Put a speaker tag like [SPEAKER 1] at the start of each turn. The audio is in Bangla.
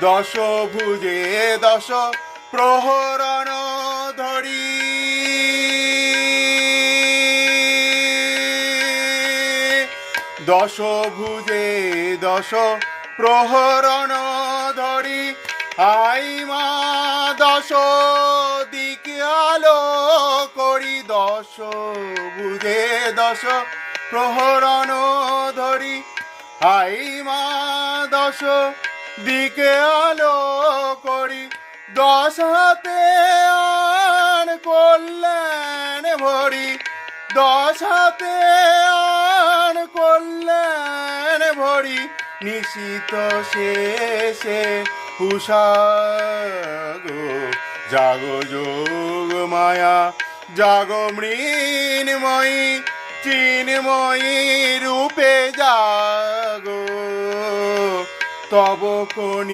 [SPEAKER 1] দশ ভুজে, দশ প্রহরণ ধরি। দশ ভুজে, দশ প্রহরণ ধরি। আই মা, দশ দিকে আলো করি। দশ ভুজে, দশ প্রহরণ ধরি। আই মা, দশ দিকে আলো করি, দশ হাতে আন করলেন ভরি। দশ হাতে আন করলেন ভরি, নিশিত শেষে উষাগো জাগো যোগ মায়া, জাগো মৃন্ময়ী, চিন্ময়ী তব কোনি